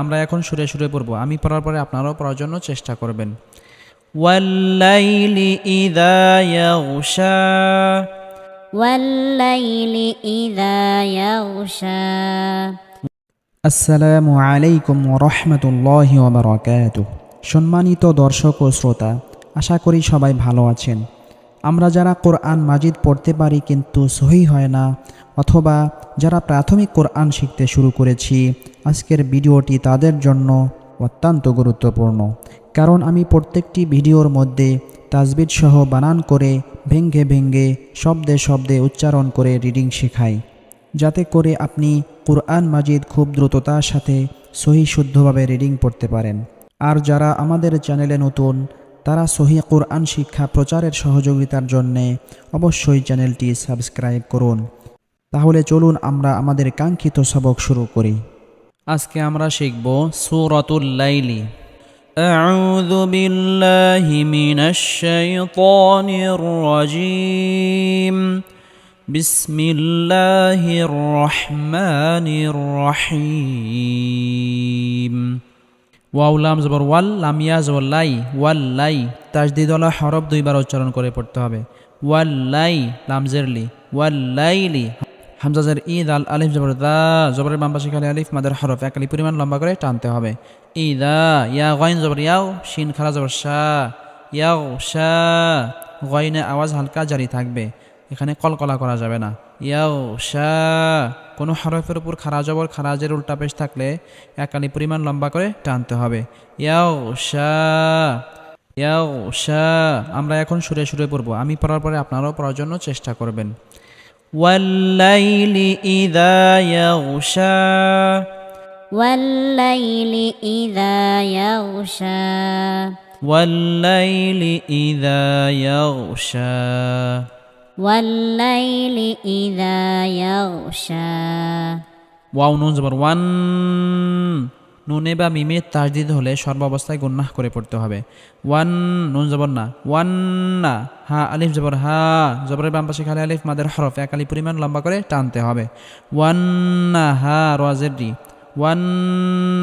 আমরা এখন সুরে সুরে পড়ব। আমি পড়ার পরে আপনারাও পড়ার জন্য চেষ্টা করবেন। ওয়াল্লাইলি ইদা আসসালামু আলাইকুম রহমতুল্লাহ সম্মানিত দর্শক ও শ্রোতা আশা করি সবাই ভালো আছেন। আমরা যারা কোরআন মাজিদ পড়তে পারি কিন্তু সহি হয় না, অথবা যারা প্রাথমিক কোরআন শিখতে শুরু করেছি, আজকের ভিডিওটি তাদের জন্য অত্যন্ত গুরুত্বপূর্ণ। কারণ আমি প্রত্যেকটি ভিডিওর মধ্যে তাজবিদ সহ বানান করে ভেঙ্গে ভেঙ্গে শব্দে শব্দে উচ্চারণ করে রিডিং শেখাই, যাতে করে আপনি কোরআন মাজিদ খুব দ্রুততার সাথে সহি শুদ্ধভাবে রিডিং পড়তে পারেন। আর যারা আমাদের চ্যানেলে নতুন তারা সহি কোরআন শিক্ষা প্রচারের সহযোগিতার জন্যে অবশ্যই চ্যানেলটি সাবস্ক্রাইব করুন তাহলে চলুন আমরা আমাদের কাঙ্ক্ষিত সবক শুরু করি আজকে আমরা শিখব সুরতুল লাইলি أعوذ بالله من الشيطان الرجيم بسم الله الرحمن الرحيم ওয়াও লাম জবর ওয়াল, লাম ইয়া জবর লাই, ওয়াল লাই। তাজদিদ ওয়ালা হরফ দুইবার উচ্চারণ করে পড়তে হবে। ওয়াল লাই, লাম জেরলি ওয়াল লাই লাইলি হামজাজের ঈদ আল আলিফ জবর দা, জবরের বাম পাশে খালি আলিফ, মাদের হরফ, এক আলি পরিমাণ লম্বা করে টানতে হবে। ইদা ইয়া গইন জবর ইয়াও, শিন খারা জবর শাহ ইয়াও শাহ গইনে আওয়াজ হালকা জারি থাকবে। এখানে কলকলা করা যাবে না। ইয়াও শাহ কোনো হরফের উপর খারা জবর খারাজের উল্টা পেশ থাকলে একালি পরিমাণ লম্বা করে টানতে হবে ইয়াও শাহ ইয়াও শাহ আমরা এখন সুরে সুরে পড়ব আমি পড়ার পরে আপনারাও পড়ার জন্য চেষ্টা করবেন ওয়াল্লাইলি ইদা ইয়াগশা والليل إذا يغشى والليل إذا يغشى والليل إذا يغشى ওয়াও নুন জবর ওয়ান নুনে বা মিমে তাজদিদ হলে সর্বাবস্থায় গুন্নাহ করে পড়তে হবে ওয়ান নুন জবর না ওয়ান না হা আলিফ জবর হা জবরের বাম পাশে খালি আলিফ মাদের হরফ এক আলি পরিমাণ লম্বা করে টানতে হবে ওয়ান না হা রোয়াজের রি ওয়ান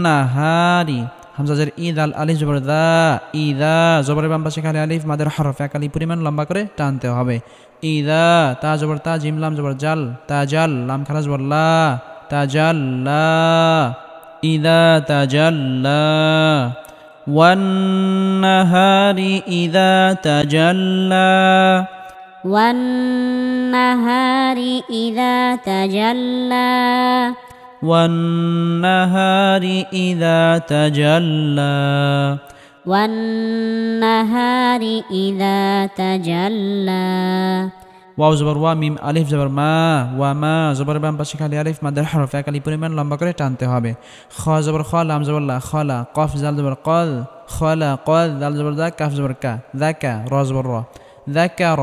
না হারি হামজাজের ঈদ আল আলিফ জবর দা ইদা জবরের বাম পাশে খালি আলিফ মাদের হরফ এক আলি পরিমাণ লম্বা করে টানতে হবে ইদা তা জবর তা জিম লাম জবর জাল তা জাল লাম খারাজ জবর লা তাজাল্লা ইদা তাজাল্লা والنهار إذا تجلى والنهار إذا تجلى والنهار إذا تجلى والنهار إذا تجلى ওয়াও জবর ওয়া মিম আলিফ জবর মা ওয়া মা জবর বাম পাশে খালি আলিফ মাদের হরফ এক আলি পরিমাণ লম্বা করে টানতে হবে খ জবর খ লাম জবর লা খলা কফ জাল জবর কল খলা কল দাল জবর দা কাফ জবর কা দাকা র জবর র দাকা র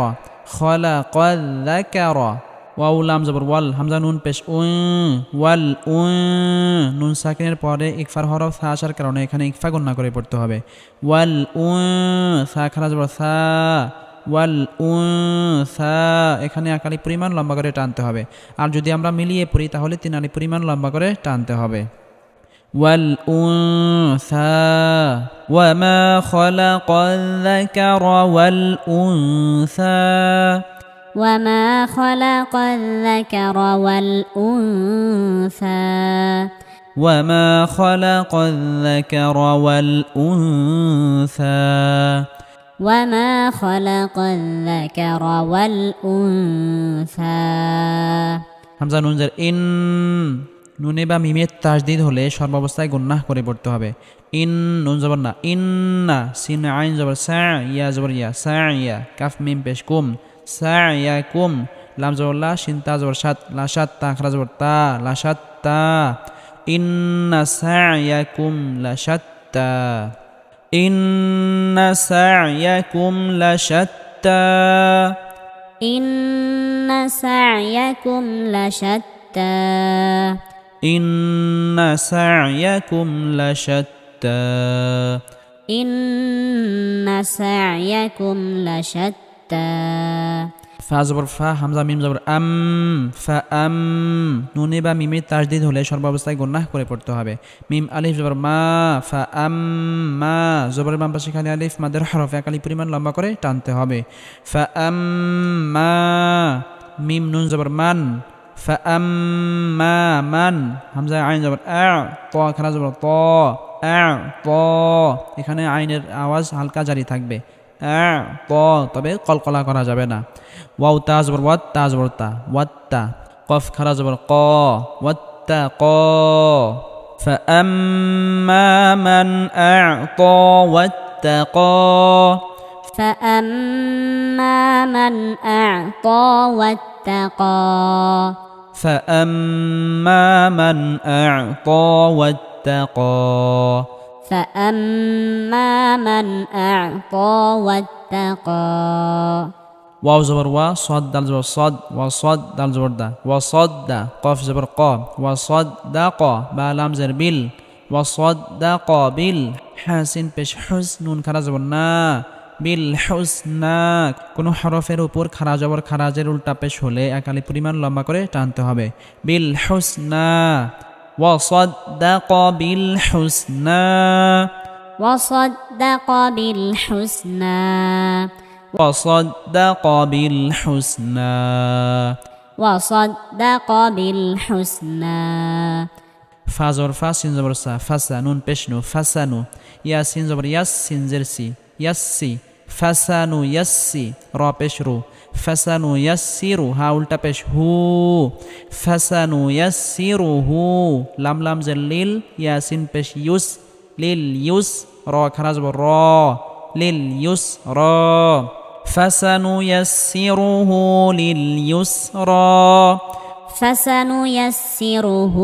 খলা কল দাকা র ওয়াউ লাম জবর, ওয়াল, হামজা নুন, পেশ, উ, ওয়াল, উ, নুন সাকিনের পরে ইকফার হরফ সা আসার কারণে এখানে ইকফা গণ্য করে পড়তে হবে। ওয়াল, উ, সা খারা জবর, সা, ওয়াল সা, এখানে একালি পরিমাণ লম্বা করে টানতে হবে। আর যদি আমরা মিলিয়ে পড়ি, তাহলে তিন আলি পরিমাণ লম্বা করে টানতে হবে। খলাকাল যাকারা, ওয়াল উনসা وما خلق الذكر والأنثى وما خلق الذكر والأنثى وما خلق الذكر والأنثى হামজা নুনজের ইন নুনে বা মিমের তাজদিদ হলে সর্বাবস্থায় গুন্নাহ করে পড়তে হবে ইন নুন জবর না ইন না সিন আইন জবর সা ইয়া জবর ইয়া সা ইয়া কাফ মিম পেশ কুম سعيكم. لام زور لا شين تا زور شات لا شات تا خرا زور تا لا شات تا إن سعيكم لا لشتى إن سعيكم لا لشتى إن سعيكم لا لشتى إن سعيكم لا لشتى إن سعيكم لا لشتى ফা জবর ফা, হামজা, মিম জবর আম, ফা আম, নুনে বা মিমের তাজদিদ হলে সর্বাবস্থায় গুন্নাহ করে পড়তে হবে। মিম আলিফ জবর মা, ফা আম, মা জবর বাম পাশে খালি আলিফ, মাদের হরফ একালি পরিমাণ লম্বা করে টানতে হবে। ফা আম, মা, মিম, নুন জবর মান, ফা আম, মা, মান, হামজা, আইন জবর আ, ত খানা জবর ত, আ, ত, এখানে আইনের আওয়াজ হালকা জারি থাকবে। তবে কলকলা করা যাবে না ওয়াও তা জবর ওয়াত তা জবর তা ওয়াত্তা কফ খারা জবর ক ওয়াত্তা ক فأما من أعطى واتقى فأما من أعطى واتقى فأما من أعطى واتقى فأما من أعطى واتقى واو زبر وا صاد دال زبر صاد وصاد دال زبر دا وصد قاف زبر قا وصدق با لام زر بال وصدق بال حسن পেশ হুস নুন খারা জবর না বিল হুসনা কোনো হরফের উপর খারা জবর খারাজের উল্টা পেশ হলে একালি পরিমাণ লম্বা করে টানতে হবে বিল হুসনা وصدق بالحسنى. وصدق بالحسنى. وصدق بالحسنى. وصدق بالحسنى. فازور زور فا زبر سا بشنو فسنو يا سين زبر ياسين زرسي يسي فسنو يسي را بشرو ফাসানু ইয়াসসিরু হা উল্টা পেশ হু ফাসানু ইয়াসসিরু হু লাম লাম জের লিল ইয়াসিন পেশ ইউস লিল ইউস র খারা জবর র লিল ইউস র فسنيسره لليسرى فسنيسره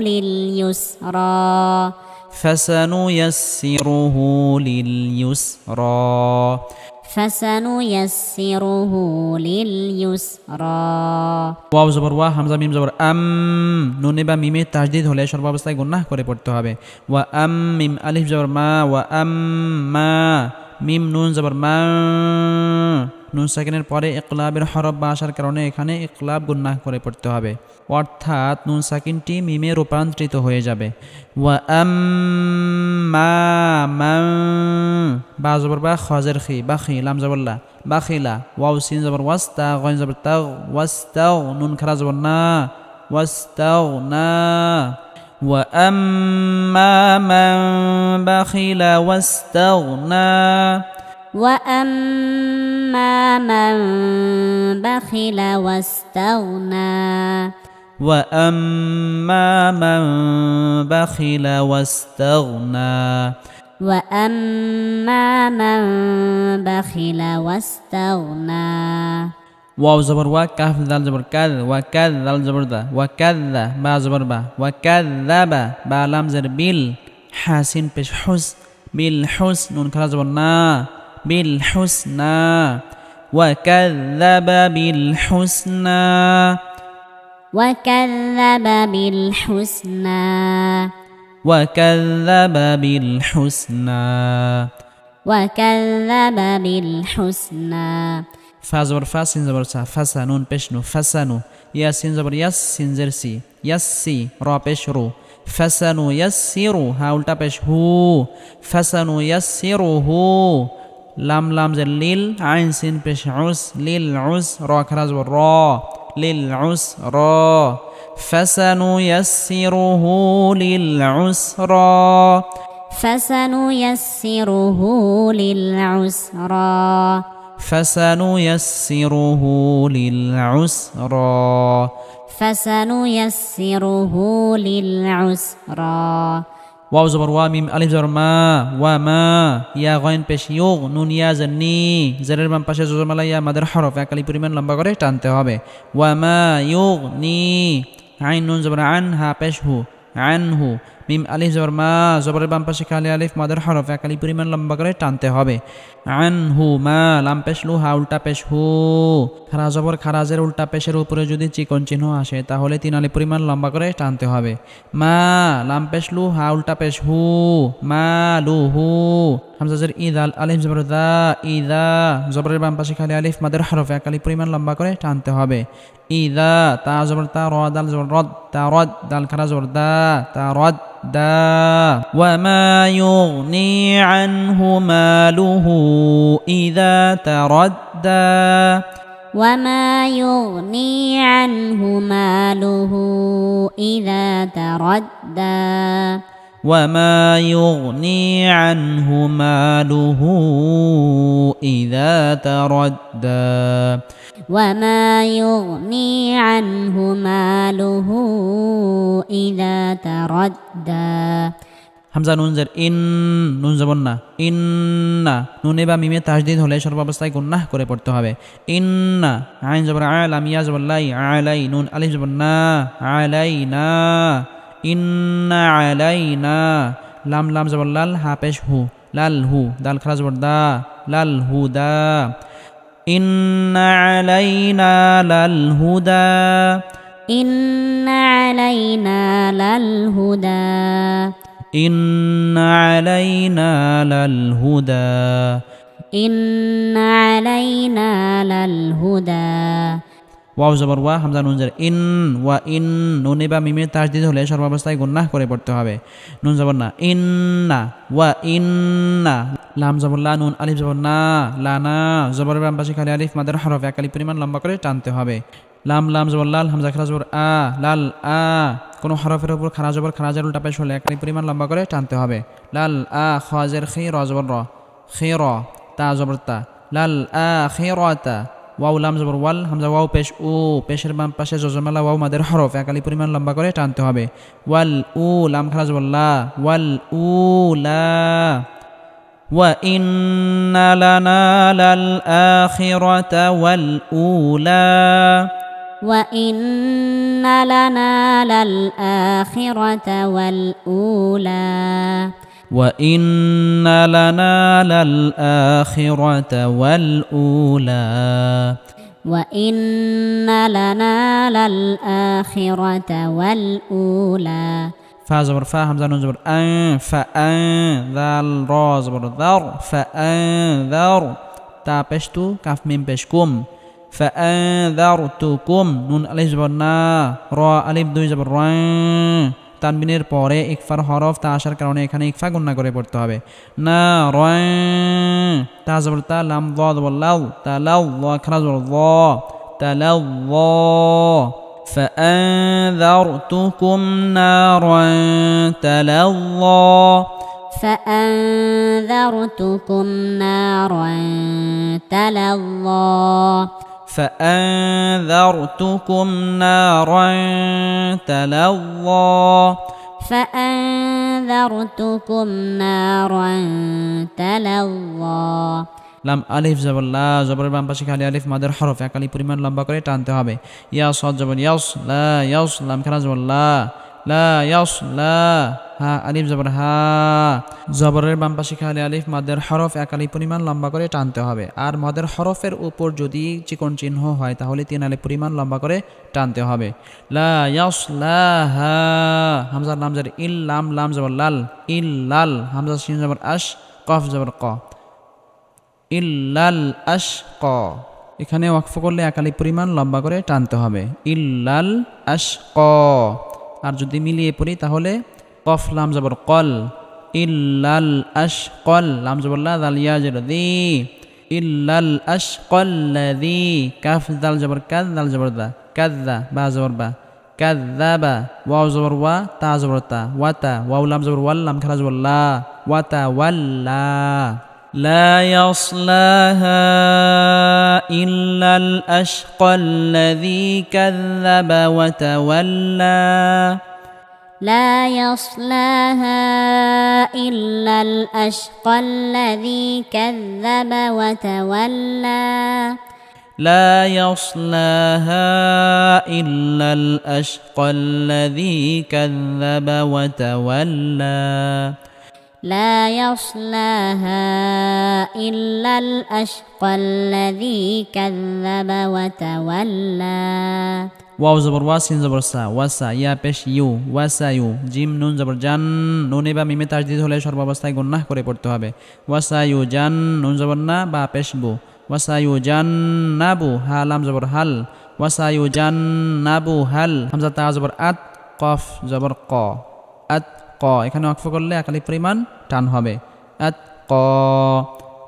لليسرى فسنيسره لليسرى فسنيسره لليسرى ওয়াও জবর ওয়া হামজা মিম জবর আম নুনে বা মিমে তাজদিদ হলে সর্বাবস্থায় গুন্নাহ করে পড়তে হবে ওয়া আম মিম আলিফ জবর মা ওয়া আম মা মিম নুন জবর মা নুন সেকেন্ডের পরে ইকলাবের হরফ বা আসার কারণে এখানে ইকলাব গুন্নাহ করে পড়তে হবে অর্থাৎ নুন সাকিনটি মিমে রূপান্তরিত হয়ে যাবে ওয়া আম মা মা বা জবর বা খজের খি বা খি লাম জবরলা বা খিলা ওয়াও সিন জবর ওয়াস্তা গইন জবর তাও ওয়াস্তাও নুন খারা জবর না ওয়াস্তাও না وأما من بخل واستغنى وأما من بخل واستغنى وأما من بخل واستغنى وأما من بخل واستغنى واو زبر وا كهف دال زبر كذ وكذ دال زبر ذا وكذ با زبر با وكذب با لام زر بيل حاسين بش حس بيل حس نون كلا زبر نا بيل حس نا وكذب بالحسنى وكذب بالحسنى. وكذب بالحسنى. وكذب بالحسنى. فا زبر فا سين زبر سا نون بش نو. فسنو يا سين زبر يس سين زرسي يسي را بش رو. فسنو يسيرو ها ولتا بش هو. فسنو يسيرو هو. لام لام زر ليل عين سين بش عس ليل عس را كراز را. للعسرى فسنيسره للعسرى. فسنيسره للعسرى. فسنيسره للعسرى. فسنيسره للعسرى. ওয়াও জবর ওয়া মিম আলিফ জবর মা ওয়া মা ইয়া গয়েন পেশ ইয়োগ নুন ইয়া জান্নি জারের বাম পাশে জোজমালা ইয়া মাদের হরফ একালি পরিমাণ লম্বা করে টানতে হবে ওয়া মা ইউ নি আইন নুন জবর আন হা পেশ হু আন হু মিম আলিফ জবর মা, জবরের বাম পাশে খালি আলিফ, মাদার হরফ, এক আলি পরিমাণ লম্বা করে টানতে হবে। আন হু মা, লাম পেশ লু হা, উল্টা পেশ হু। খারা জবর খারাজের উল্টা পেশের উপরে যদি চিকন চিহ্ন আসে, তাহলে তিন আলি পরিমাণ লম্বা করে টানতে হবে। মা, লাম পেশ লু হা, উল্টা পেশ হু। মা, লু হু। হামজাজের ঈদ আল আলিফ জবর দা ইদা জবরের বাম পাশে খালি আলিফ মাদের হরফ একালি পরিমাণ লম্বা করে টানতে হবে ইদা তা জবর তা র দাল জবর রদ তা রদ দাল খারা জবর দা তা রদ দা ওয়ামা ইউগনি আনহু মালুহু ইদা তারাদ্দা وما يغني عنه ماله إذا تردى وما يغني عنه ماله إذا تردى وما يغني عنه ماله إذا تردى হামজা নুন জের ইন নুন জবন না ইন্না নুনে বা মিমে তাজদিদ হলে সর্বাবস্থায় গুন্নাহ করে পড়তে হবে ইন্না আইন জবর আলাম ইয়া জবর লাই আলাই নুন আলিফ জবর না আলাই না إن علينا لام لام زبر لال ها پیش هو لال هو دال خلاص زبر لال هو دا إن علينا للهدى إن علينا للهدى إن علينا للهدى إن علينا للهدى ওয়াও জবর, ওয়া, হামজা, নুন, জের, ইন, ওয়া, ইন, নুনে বা মিমে তাজদিদ হলে সর্বাবস্থায় গুন্নাহ করে পড়তে হবে। নুন জবর না, ইন না, ওয়া, ইন না, লাম জবর, লা, নুন, আলিফ জবর না লানা জবরের বাম পাশে খালি আলিফ, মাদের হরফ একালি পরিমাণ লম্বা করে টানতে হবে। লাম লাম জবর, লাল, হামজা খারা জবর, আ, লাল, আ, কোনো হরফের উপর খারা জবর খারাজের উল্টা পেশ হলে একালি পরিমাণ লম্বা করে টানতে হবে। লাল, আ খাজের খে, র, জবর, র, খে, র, তা, জবর, তা, লাল, আ, খে, র, তা ওয়াও লাম জবর ওয়াল হামজা ওয়াও পেশ ও পেশের বাম পাশে জজমালা ওয়াও মাদের হরফ একালি পরিমাণ লম্বা করে টানতে হবে ওয়াল উ লাম খারা জবর লা ওয়াল উ লা وإن لنا للآخرة والأولى وإن لنا للآخرة والأولى وإن لنا للآخرة والأولى. وإن لنا للآخرة والأولى. فا زبر فا همزة نون زبر. أن فأن ذال را زبر ذر. فأنذر تا بشتو كاف ميم بشكم. فأنذرتكم نون ألف زبر نا را ألف দুই زبر را তানবিনের পরে ইকফার হরফ তা আসার কারণে এখানে ইকফা গুন্না করে পড়তে হবে না রয় তা জবর তা লাম দ জবর লাউ তা লাউ ল খারা জবর ল তা লাউ ল فأنذرتكم نارا تلظى فأنذرتكم نارا تلظى فأنذرتكم نارا تلظى فأنذرتكم نارا تلظى লাম আলিফ জবর লা জবরের বাম পাশে খালি আলিফ মাদের হরফ একালি পরিমাণ লম্বা করে টানতে হবে ইয়া সদ জবর ইয়াস লা ইয়াস লাম খানা জবর লা ইয়াস, লা, হা, আলিফ জবর, হা। জবরের বাম পাশে খালি আলিফ, মাদের হরফ একালি পরিমাণ লম্বা করে টানতে হবে। আর মদের হরফের উপর যদি চিকন চিহ্ন হয়, তাহলে তিন আলি পরিমাণ লম্বা করে টানতে হবে। লা ইয়াস, লা, হা, হামজার নাম জবর ইল, লাম লাম জবর, লাল, ইল, লাল হামজা সিন জবর, আশ, কফ জবর, ক। ইল্লাল আশক এখানে ওয়াকফ করলে একালি পরিমাণ লম্বা করে টানতে হবে। ইল্লাল আশক আর যদি মিলিয়ে পড়ি তাহলে কফ, লাম, জবর, কল। ইল্লাল আশকল, লাম, জবর, লা, দাল, ইয়া জবর দি। ইল্লাল আশকল্লাযী কাফ, দাল, জবর, কাদ, দাল, জবর, দা। কাদ্দা, বা, জবর, বা। কাদ্দাবা ওয়াও, জবর, ওয়া, তা, জবর, তা। ওয়াতা ওয়াও, লাম, জবর, ওয়াল, লাম খারা জবর, লা। ওয়াতা ওয়াল্লা لا يصلاها إلا الأشقى الذي كذب وتولى. لا يصلاها إلا الأشقى الذي كذب وتولى. لا يصلاها إلا الأشقى الذي كذب وتولى. لا يصلاها إلا الأشقى الذي كذب وتولى ওয়াও জবর ওয়া সিন জবর সা ওয়াসা ইয়া পেশ ইউ ওয়াসা ইউ জিম নুন জবর জান নুনে বা মিমে তাজদিদ হলে সর্বাবস্থায় গুন্নাহ করে পড়তে হবে ওয়াসা ইউ জান নুন জবর না বা পেশ বু ওয়াসা ইউ জান নাবু হালাম জবর হাল ওয়াসা ইউ জান নাবু হাল হামজা তা জবর আত কফ জবর ক আত ক এখানে অক্ফ করলে একালি পরিমাণ টান হবে আত ক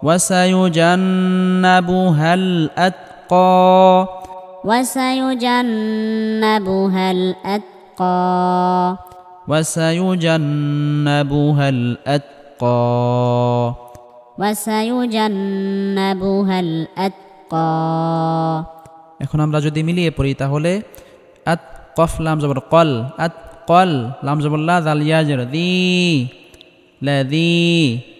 ওয়াসা ইউ জান নাবু হাল আত ক وسيجنبها الأتقى وسيجنبها الأتقى وسيجنبها الأتقى এখন আমরা যদি মিলিয়ে পড়ি তাহলে আত কফ লাম জবর কল আত কল লাম জবর লা দাল ইয়াজর, দি লাদি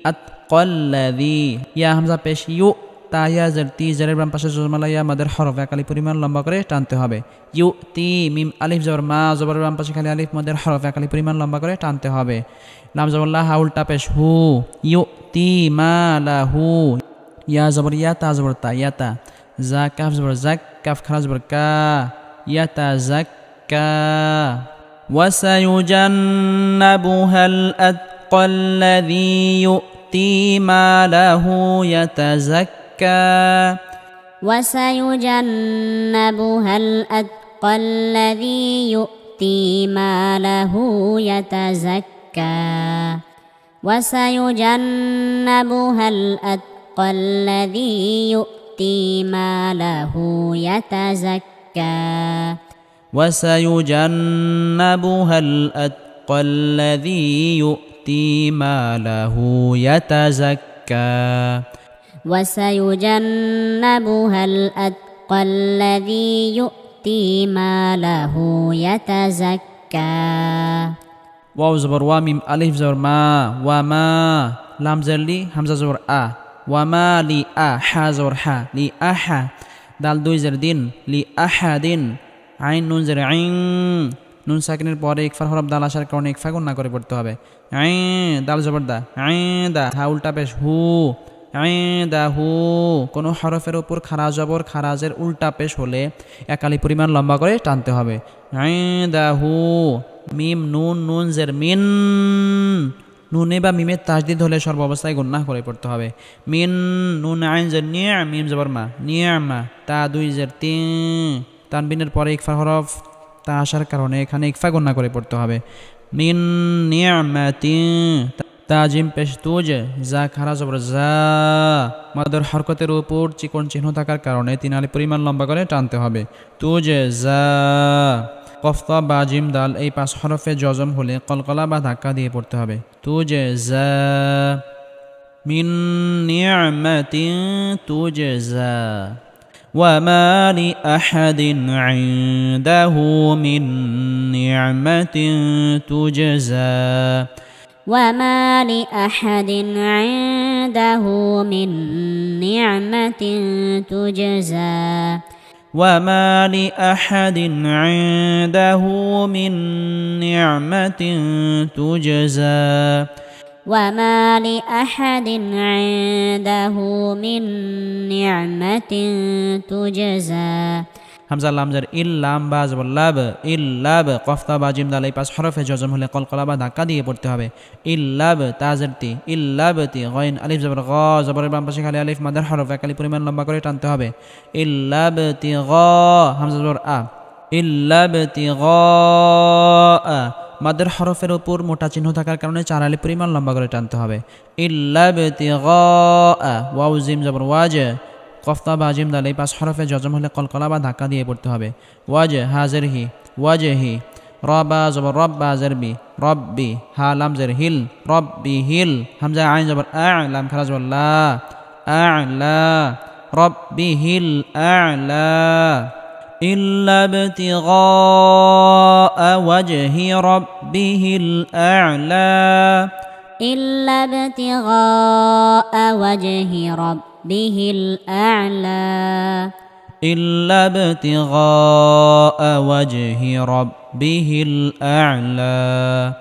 আত কল লাদি ইয়া হামজা পেশ, ইউ, তা ইয়াজর তি, জেরের বাম পাশে জজমালা ইয়া, মাদের হরফ একালি পরিমাণ লম্বা করে টানতে হবে। ইউ, তি, মিম, আলিফ, জবর, মা জবর বাম পাশে খালি আলিফ, মাদের হরফ একালি পরিমাণ লম্বা করে টানতে হবে। লাম জবর লা হাউলটা পেশ, হু, ইউ, তি, মা, লা, হু, ইয়া, জবর, ইয়া, তা, জবর, তা, ইয়া, তা। কাফ, খারা, জবর, কা, ইয়া, তা, জাক, কা। وسيجنبها الأتقى الذي يؤتي ماله يتزكى. وسيجنبها الأتقى الذي يؤتي ماله يتزكى. وسيجنبها الأتقى الذي يؤتي ماله يتزكى. وسيجنبها الأتقى الذي يؤتي ماله يتزكى. وسيجنبها الأتقى الذي يؤتي ماله يتزكى. واو زبر واميم ألف زبر ما. وما لام زبر لي همزه زبر أ. وما لي أ. حا زبر حا. لي احا دال دوي زر دين. لي احا دين. আইন নুন জের, আইন। নুন সাকিনের পরে ইকফার হরফ দাল আসার কারণে ইকফা না করে পড়তে হবে। আই দাল জবর দা আই দা হা উল্টা পেশ হু। আই দা হু। কোনো হরফের উপর খারা জবর, খারাজের উল্টা পেশ হলে একালি পরিমাণ লম্বা করে টানতে হবে। আই দা হু। মিম, নুন নুন জের, মিন। নুনে বা মিমের তাজদিদ হলে সর্ব অবস্থায় গুন্নাহ করে পড়তে হবে। মিন, নুন, আইন জের নিয়ে মিম জবর মা নিয়া মা, তা দুই জের, তিন। তানবিনের পরে ইকফা হরফ তা আসার কারণে এখানে ইকফা গুন্না করে পড়তে হবে। মিন তাজিম পেশ তুজ যা খারা জবর, যা মাদের হরকতের উপর চিকন চিহ্ন থাকার কারণে তিন আলি পরিমাণ লম্বা করে টানতে হবে। তুজ, যা কফতা বা জিম দাল, এই পাঁচ হরফে জজম হলে কলকলা বা ধাক্কা দিয়ে পড়তে হবে। তুজ, যা মিন নিয়ামাতিন তুজ, যা وما لأحد عنده من نعمة تجزى. وما لأحد عنده من نعمة تجزى. وما لأحد عنده من نعمة تجزى. وما لأحد عنده من نعمة تجزى হামজা লামজার ইল লাম বা জবর লাব ইল লাব কফতা বা জিম দাল এই পাঁচ হরফে জজম হলে কলকলা বা ধাক্কা দিয়ে পড়তে হবে ইল লাব তাজের তি ইল লাব তি গইন আলিফ জবর গ জবরের বাম পাশে খালি আলিফ মাদার হরফ একালি পরিমাণ লম্বা করে টানতে হবে ইল লাব তি গ হামজা জবর আ ইল লাব তি গ আ মাদের হরফের উপর মোটা চিহ্ন থাকার কারণে চার আলি পরিমাণ লম্বা করে টানতে হবে। ইল লাব তি গ আ ওয়াউ জিম, জবর, ওয়াজ কফতা বা জিম, দাল পাঁচ হরফে জজম হলে কলকলা বা ধাক্কা দিয়ে পড়তে হবে। ওয়াজ হাজের হি, ওয়াজে, হি, রবা জবর, রব বা জেরবি রব্বি হা, লাম, জের, হিল রব্বি হিল, হামজা, আইন, জবর, আ, লাম খারা জবর, লা, আ, লা রব্বি হিল, আ, লা। إلا ابتغاء وجه ربه الأعلى. إلا ابتغاء وجه ربه الأعلى. إلا ابتغاء وجه ربه الأعلى.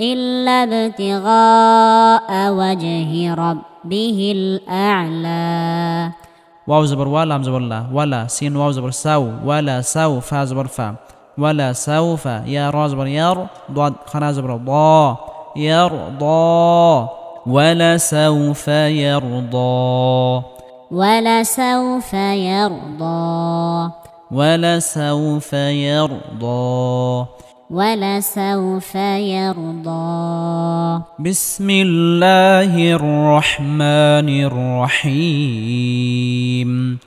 إلا ابتغاء وجه ربه الأعلى. واو زبر ولا زبر لا ولا سين واو زبر سو ولا سو فا زبر فا ولا سوف يا را زبر ير ضاد خنا زبر ضا يرضى ولا سوف يرضى ولسوف يرضى ولا سوف يرضى ولسوف يرضى. بسم الله الرحمن الرحيم.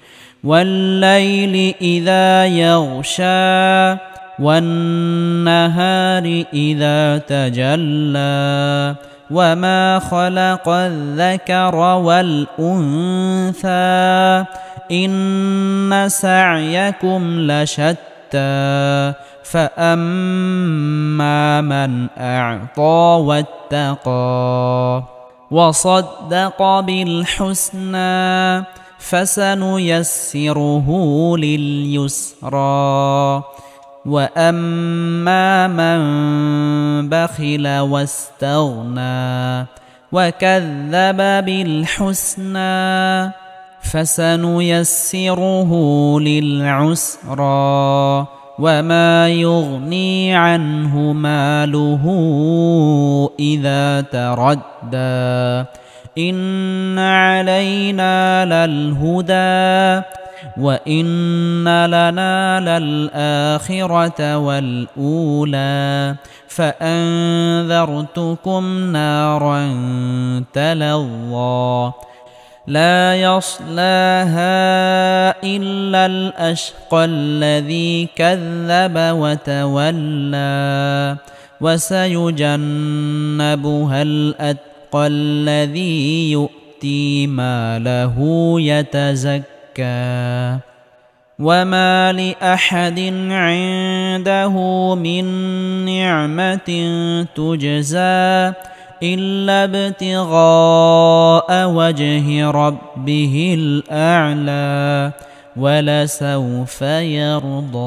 والليل إذا يغشى والنهار إذا تجلى. وما خلق الذكر والأنثى. إن سعيكم لشتى. فأما من أعطى واتقى وصدق بالحسنى فسنيسره لليسرى واما من بخل واستغنى وكذب بالحسنى فسنيسره للعسرى وما يغني عنه ماله اذا تردى ان علينا للهدى وان لنا للاخره والاولى فانذرتكم نارا تلظى لا يصلاها إلا الأشقى الذي كذب وتولى وسيجنبها الأتقى الذي يؤتي ماله يتزكى. وما لأحد عنده من نعمة تجزى إلا ابتغاء وجه ربه الأعلى ولسوف يرضى.